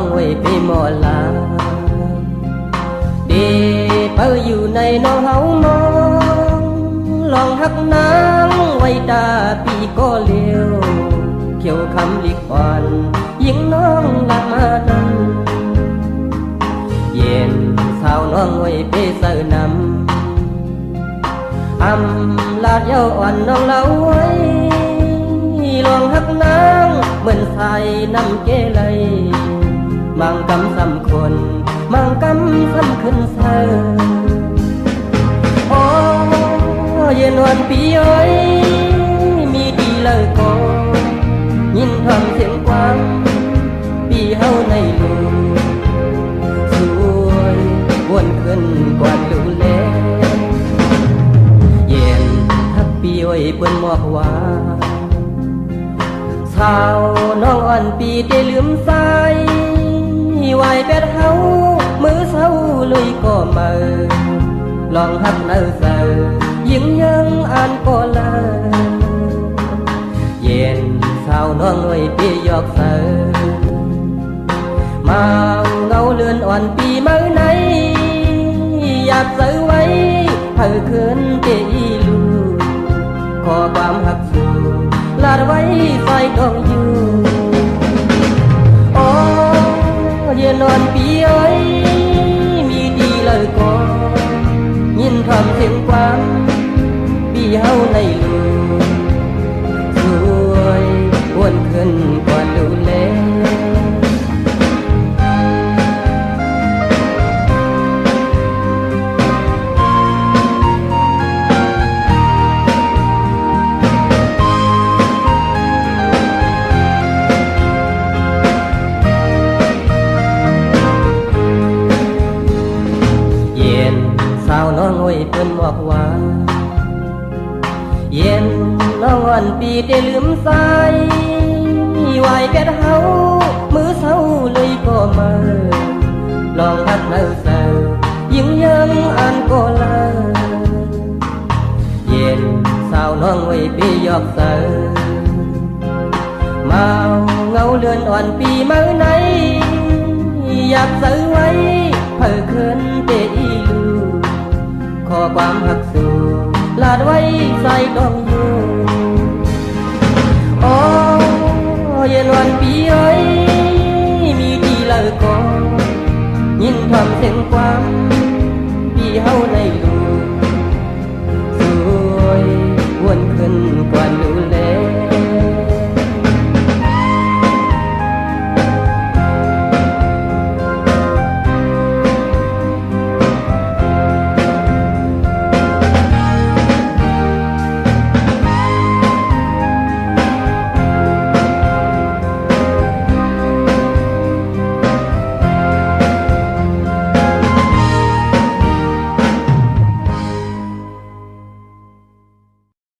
องไว้ไปหมอลาเดเปออยู่ในน้องเฮามองลองหักนางไว้ตาปีก็เลียวเขียวคำลีกวันยิงน้องลักมาดันเย็นสาวน้องไว้ไปเสือนำอำลาดเย้าอ่อนน้องเล่าไว้ลองหักนางเหมือนใส่น้ำเกลีย มังกำสำคน มังกำสำขึ้นเธอโอ้เย็นวันปีเอ้ยมีดีเลยก็ยินทำเสียงกวางปีเฮาในลูสวยวนขึ้นกว่าลูแลเย็นทักปีเอ้ยเปิ้นมอกว่าสาวน้องอ่อนปีได้ลืมใส หวเป็ดเฮามือเศร้าเลยก็มาลองหักเนื้อเสือยิงยังอ่านก็เลอเย็นสาวน้องหน่วยปียอกเสือมาเงาเลือนอ่อนปีเมื่อไหนอยากซื้อไว้เพื่อคืนเตีลูขอความหักสูลาดไว้ใส่ดองอยู่ ปีเฮาในลูสวยอ้วนขึ้นกว่าดูแลเย็นสาวน้องโอ้ยเปิ้นบอกว่า เย็นน้องอ่อนปีได้ลืมใสไหวแก่เฮามือเศร้าเลยก็มาลองหัดเนื้อเสือยิ่งยังอ่านก็ลอเย็นสาวน้องโอ้ปียอกเสือมาเงาเลือนอ่อนปีเมื่อไหนอยากซื้อไว้เพื่อคืนเตอีลูขอความหักสู่ลาดไว้ ใส่